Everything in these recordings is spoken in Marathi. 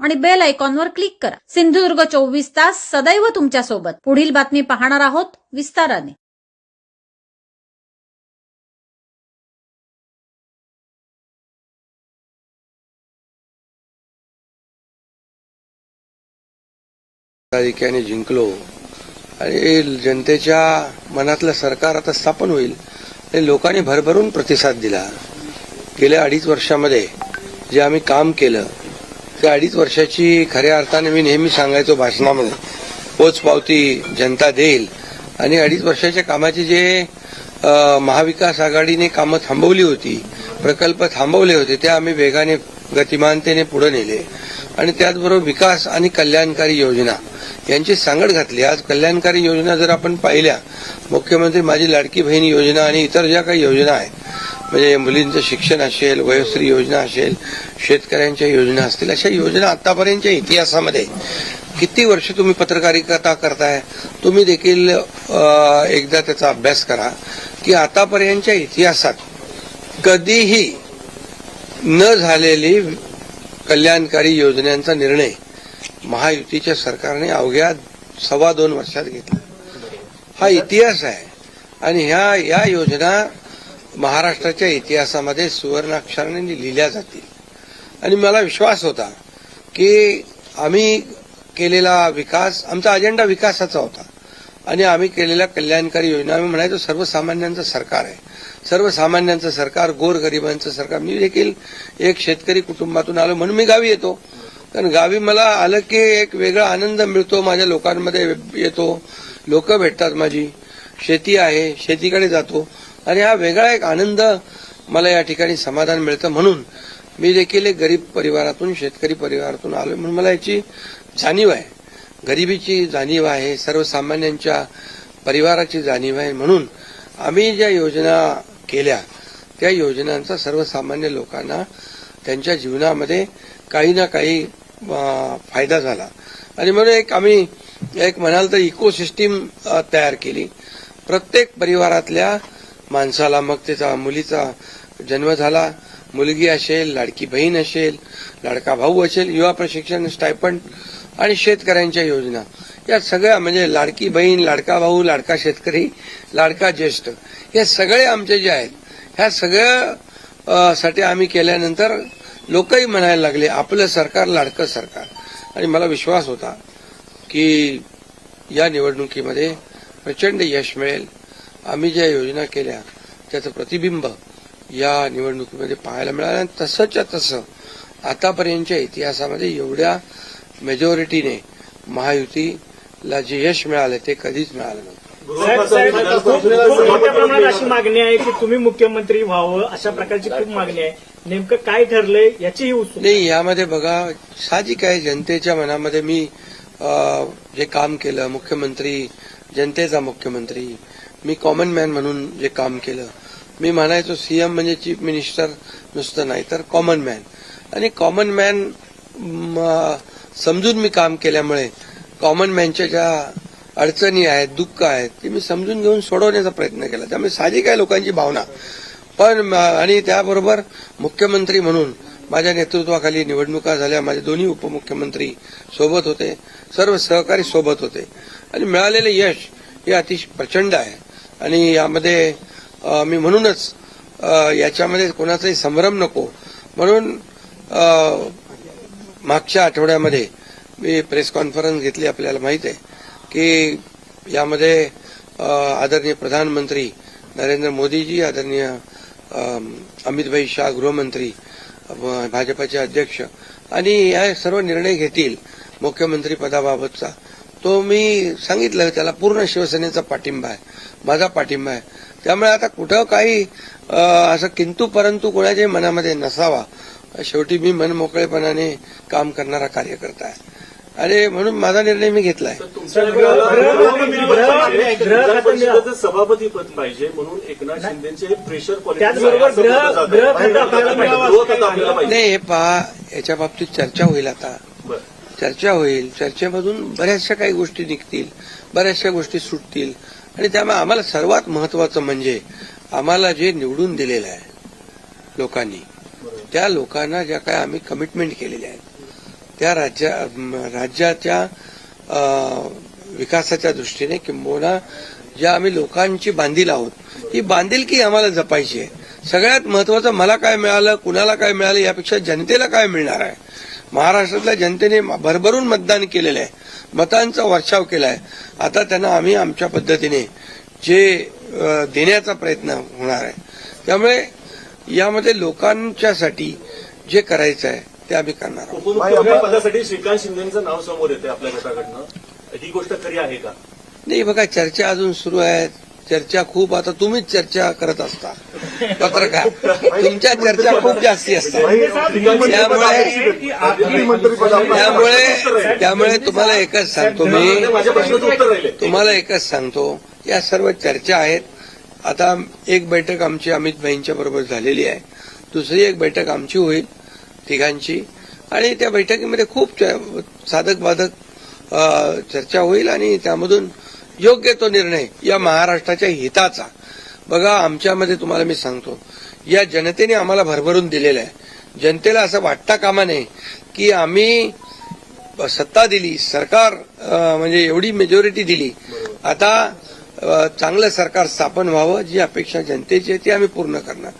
आणि बेल आयकॉनवर क्लिक करा. सिंधुदुर्ग चोवीस तास सदैव तुमच्यासोबत पुढील बातमी पाहणार आहोत विस्ताराने. तारिक्याने जिंकलो. आणि जनतेच्या मनातलं सरकार आता स्थापन होईल आणि लोकांनी भरभरून प्रतिसाद दिला. गेल्या अडीच वर्षामध्ये जे आम्ही काम केलं त्या अडीच वर्षाची खऱ्या अर्थाने मी नेहमी सांगायचो भाषणामध्ये पोचपावती जनता देईल. आणि अडीच वर्षाच्या कामाचे जे महाविकास आघाडीने कामं थांबवली होती प्रकल्प थांबवले होते ते आम्ही वेगाने गतिमानतेने पुढे नेले. आणि त्याचबरोबर विकास आणि कल्याणकारी योजना यांची सांगड घातली. आज कल्याणकारी योजना जर आपण पाहिल्या मुख्यमंत्री माझी लाडकी बहीण योजना आणि इतर ज्या काही योजना आहेत म्हणजे मुलींचं शिक्षण असेल वयोश्री योजना असेल शेतकऱ्यांच्या योजना असतील अशा योजना आतापर्यंतच्या इतिहासामध्ये किती वर्ष तुम्ही पत्रकारिता करताय? तुम्ही देखील एकदा त्याचा अभ्यास करा की आतापर्यंतच्या इतिहासात कधीही न झालेली कल्याणकारी योजनांचा निर्णय महायुतीच्या सरकारने अवघ्या सव्वा दोन वर्षात घेतला. हा इतिहास आहे. आणि ह्या या योजना महाराष्ट्राच्या इतिहासामध्ये सुवर्णाक्षराने लिहिल्या जातील. आणि मला विश्वास होता की आम्ही केलेला विकास आमचा अजेंडा विकासाचा होता. आणि आम्ही केलेल्या कल्याणकारी योजना आम्ही म्हणायचो सर्वसामान्यांचं सरकार आहे. सर्वसामान्यांचं सरकार गोरगरिबांचं सरकार. मी देखील एक शेतकरी कुटुंबातून आलो म्हणून मी गावी येतो. कारण गावी मला आलं की एक वेगळा आनंद मिळतो. माझ्या लोकांमध्ये येतो. लोक भेटतात माझी. शेती आहे. शेतीकडे जातो. आणि हा वेगळा एक आनंद मला या ठिकाणी समाधान मिळतं म्हणून मी देखील एक गरीब परिवारातून शेतकरी परिवारातून आलो म्हणून मला याची जाणीव आहे. गरिबीची जाणीव आहे सर्वसामान्यांच्या परिवाराची जाणीव आहे म्हणून आम्ही ज्या योजना केल्या त्या योजनांचा सर्वसामान्य लोकांना त्यांच्या जीवनामध्ये काही ना काही फायदा झाला. आणि म्हणून एक आम्ही एक म्हणाल तर इकोसिस्टीम तयार केली. प्रत्येक परिवारातल्या माणसाला मग त्याचा मुलीचा जन्म झाला. मुलगी असेल लाडकी बहीण असेल लाडका भाऊ असेल युवा प्रशिक्षण स्टायपंड आणि शेतकऱ्यांच्या योजना. या सगळ्या म्हणजे लाडकी बहीण लाडका भाऊ लाडका शेतकरी लाडका ज्येष्ठ हे सगळे आमचे जे आहेत ह्या सगळ्या साठी आम्ही केल्यानंतर लोकही म्हणायला लागले आपलं सरकार लाडकं सरकार. आणि मला विश्वास होता की या निवडणुकीमध्ये प्रचंड यश मिळेल. आम्ही ज्या योजना केल्या त्याचं प्रतिबिंब या निवडणुकीमध्ये पाहायला मिळालं आणि तसंच्या तसं आतापर्यंतच्या इतिहासामध्ये एवढ्या मेजॉरिटीने महायुतीला जे यश मिळालं ते कधीच मिळालं नव्हतं. मोठ्या प्रमाणात अशी मागणी आहे की तुम्ही मुख्यमंत्री व्हावं अशा प्रकारची खूप मागणी आहे. नेमकं काय ठरलंय याचीही उत्सुकता नाही यामध्ये बघा साहजिक आहे जनतेच्या मनामध्ये मी अ, जे काम केलं मुख्यमंत्री जनतेचा मुख्यमंत्री मी कॉमन मॅन म्हणून जे काम केलं. मी म्हणायचो सीएम म्हणजे चीफ मिनिस्टर नुसतं नाही तर कॉमन मॅन आणि कॉमन मॅन समजून मी काम केल्यामुळे कॉमन मॅनच्या ज्या अडचणी आहेत दुःख आहेत ते मी समजून घेऊन सोडवण्याचा प्रयत्न केला. त्यामुळे साहजिक आहे लोकांची भावना. पण आणि त्याबरोबर मुख्यमंत्री म्हणून माझ्या नेतृत्वाखाली निवडणुका झाल्या. माझे दोन्ही उपमुख्यमंत्री सोबत होते. सर्व सहकारी सोबत होते. आणि मिळालेले यश हे अतिशय प्रचंड आहे. आणि यामध्ये मी म्हणूनच याच्यामध्ये कोणाचाही संभ्रम नको. म्हणून मागच्या आठवड्यामध्ये मी प्रेस कॉन्फरन्स घेतली आपल्याला माहीत आहे की यामध्ये आदरणीय प्रधानमंत्री नरेंद्र मोदीजी आदरणीय अमितभाई शाह गृहमंत्री भाजपाचे अध्यक्ष आणि या सर्व निर्णय घेतील मुख्यमंत्री पदाबाबतचा. तो मी सांगितलं त्याला पूर्ण शिवसेनेचा पाठिंबा आहे. माझा पाठिंबा आहे. त्यामुळे आता कुठं काही असं किंतु परंतु कोणाच्याही मनामध्ये नसावा. शेवटी मी मनमोकळेपणाने काम करणारा कार्यकर्ता आहे. आणि म्हणून माझा निर्णय मी घेतलाय. परिषदेचं सभापती पद पाहिजे म्हणून एकनाथ शिंदेचे प्रेशर नाही हे पहा याच्या बाबतीत चर्चा होईल आता. बरं. चर्चा होईल. चर्चेमधून बऱ्याचशा काही गोष्टी निघतील बऱ्याचशा गोष्टी सुटतील. आणि त्यामुळे आम्हाला सर्वात महत्वाचं म्हणजे आम्हाला जे निवडून दिलेलं आहे लोकांनी त्या लोकांना ज्या काय आम्ही कमिटमेंट केलेल्या आहेत त्या राज्या राज्याच्या विकासाच्या दृष्टीने किंबहुना ज्या आम्ही लोकांची बांधील आहोत ही बांधिलकी आम्हाला जपायची आहे. सगळ्यात महत्वाचं मला काय मिळालं कुणाला काय मिळालं यापेक्षा जनतेला काय मिळणार आहे? महाराष्ट्रातल्या जनतेने भरभरून मतदान केलेलं आहे. मतांचा वर्षाव केला आहे आता त्यांना आम्ही आमच्या पद्धतीने जे देण्याचा प्रयत्न होणार आहे. त्यामुळे यामध्ये लोकांच्यासाठी जे करायचं आहे ते आम्ही करणार आहोत. पदासाठी श्रीकांत शिंदेचं नाव समोर येते आपल्या गटाकडनं. ही गोष्ट खरी आहे का? नाही बघा चर्चा अजून सुरू आहे चर्चा खूप आता तुम्हीच चर्चा करत असता. पत्रकार तुमच्या चर्चा खूप जास्ती असतात. त्यामुळे त्यामुळे तुम्हाला एकच सांगतो मी. तुम्हाला एकच सांगतो. या सर्व चर्चा आहेत. आता एक बैठक आमची अमित भाईंच्या बरोबर झालेली आहे. दुसरी एक बैठक आमची होईल तिघांची. आणि त्या बैठकीमध्ये खूप साधक बाधक चर्चा होईल आणि त्यामधून योग्य तो निर्णय या महाराष्ट्राच्या हिताचा बघा आमच्यामध्ये तुम्हाला मी सांगतो. या जनतेने आम्हाला भरभरून दिलेलं आहे. जनतेला असं वाटता कामा नये की आम्ही सत्ता दिली सरकार म्हणजे एवढी मेजॉरिटी दिली. आता चांगलं सरकार स्थापन व्हावं जी अपेक्षा जनतेची आहे ती आम्ही पूर्ण करणार.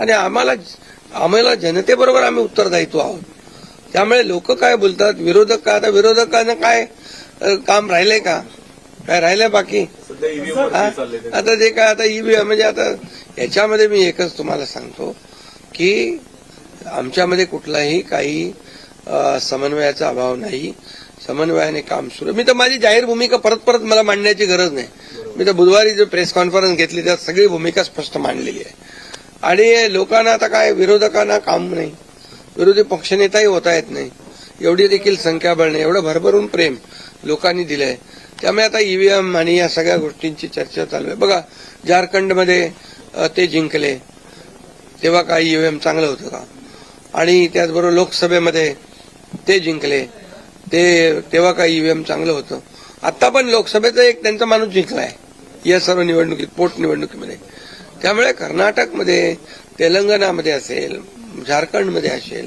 आणि आम्हाला आम्हाला जनतेबरोबर आम्ही उत्तरदायित्व आहोत. त्यामुळे लोक काय बोलतात? विरोधक काय? आता विरोधकांना काय काम राहिलंय का? काय राहिलंय बाकी. आता जे काय आता ईव्हीएम म्हणजे आता याच्यामध्ये मी एकच तुम्हाला सांगतो की आमच्यामध्ये कुठलाही काही समन्वयाचा अभाव नाही. समन्वयाने काम सुरू मी तर माझी जाहीर भूमिका परत परत मला मांडण्याची गरज नाही. मी तर बुधवारी जो प्रेस कॉन्फरन्स घेतली त्यात सगळी भूमिका स्पष्ट मांडलेली आहे. आणि लोकांना आता काय विरोधकांना काम नाही. विरोधी पक्षनेताही होता येत नाही. एवढी देखील संख्याबळ नाही एवढं भरभरून प्रेम लोकांनी दिलंय. त्यामुळे आता ईव्हीएम आणि या सगळ्या गोष्टींची चर्चा चालू आहे. बघा झारखंडमध्ये ते जिंकले. तेव्हा काय ईव्हीएम चांगलं होतं का? आणि त्याचबरोबर लोकसभेमध्ये ते जिंकले. ते तेव्हा काय ईव्हीएम चांगलं होतं? आता पण लोकसभेचा एक त्यांचा माणूस जिंकलाय. या सर्व निवडणुकीत पोटनिवडणुकीमध्ये त्यामुळे कर्नाटकमध्ये तेलंगणामध्ये असेल झारखंडमध्ये असेल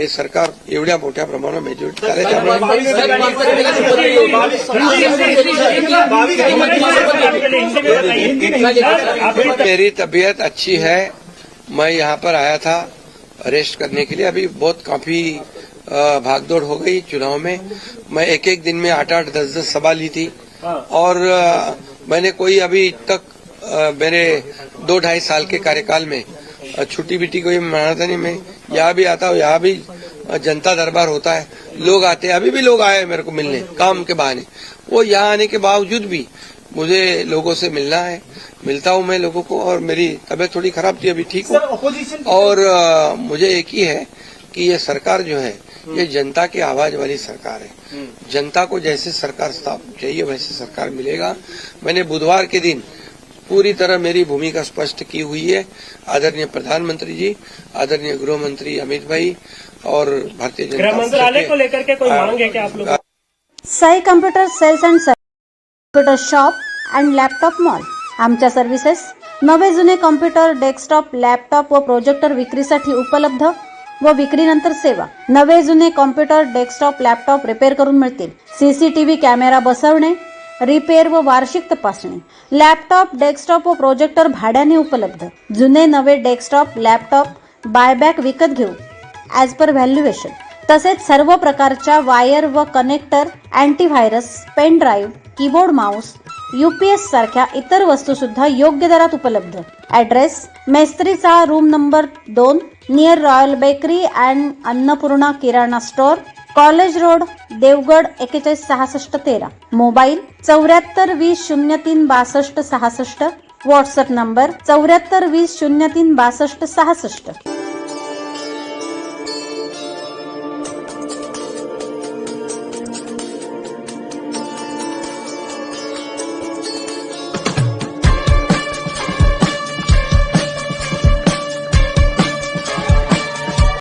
हे सरकार एवढ्या मोठ्या प्रमाणावर मेजॉरिटी झाले त्यामुळे मेरी तबीयत अच्छी है। मैं यहाँ पर आया था रेस्ट करने के लिए। अभी बहुत काफ़ी भागदौड़ हो गई चुनाव में। मैं एक एक दिन में आठ आठ दस दस सभा ली थी। और मैंने कोई अभी तक मेरे दो ढाई साल के कार्यकाल में छुट्टी बिट्टी कोई मनाता नहीं मैं यहाँ भी आता हूँ यहाँ भी जनता दरबार होता है। लोग आते हैं अभी भी लोग आए मेरे को मिलने काम के बहाने। वो यहाँ आने के बावजूद भी मुझे लोगों से मिलना है मिलता हूँ मैं लोगों को और मेरी तबीयत थोड़ी खराब थी अभी ठीक हूँ। और अ, मुझे एक ही है कि ये सरकार जो है ये जनता की आवाज़ वाली सरकार है। जनता को जैसे सरकार चाहिए वैसे सरकार मिलेगा। मैंने बुधवार के दिन पूरी तरह मेरी भूमिका स्पष्ट की हुई है। आदरणीय प्रधानमंत्री जी आदरणीय गृह मंत्री अमित भाई और भारतीय जनता गृह मंत्रालय पार्टी को लेकर के कोई मांग है क्या आप लोग Sai computer sales and computer shop and laptop mall आमच्या सर्व्हिसेस नवे जुने कम्प्युटर डेस्कटॉप लॅपटॉप व प्रोजेक्टर विक्रीसाठी उपलब्ध व विक्रीनंतर सेवा. नवे जुने कॉम्प्युटर डेस्कटॉप लॅपटॉप रिपेअर करून मिळतील. सीसीटीव्ही कॅमेरा बसवणे रिपेअर व वार्षिक तपासणी. लॅपटॉप डेस्कटॉप व प्रोजेक्टर भाड्याने उपलब्ध. जुने नवे डेस्कटॉप लॅपटॉप बायबॅक विकत घेऊ. ॲज पर व्हॅल्युएशन तसेच सर्व प्रकारच्या वायर व connector antivirus pen drive keyboard mouse UPS सारख्या इतर वस्तू सुद्धा योग्य दरात उपलब्ध. ऍड्रेस मेस्त्रीचा रूम नंबर दोन near royal bakery and Annapurna Kirana store college road Devgad एकेचाळीस सहासष्ट तेरा. मोबाईल चौऱ्याहत्तर वीस शून्य तीन बासष्ट सहासष्ट. व्हॉट्सअप नंबर चौऱ्याहत्तर वीस शून्य तीन बासष्ट सहासष्ट.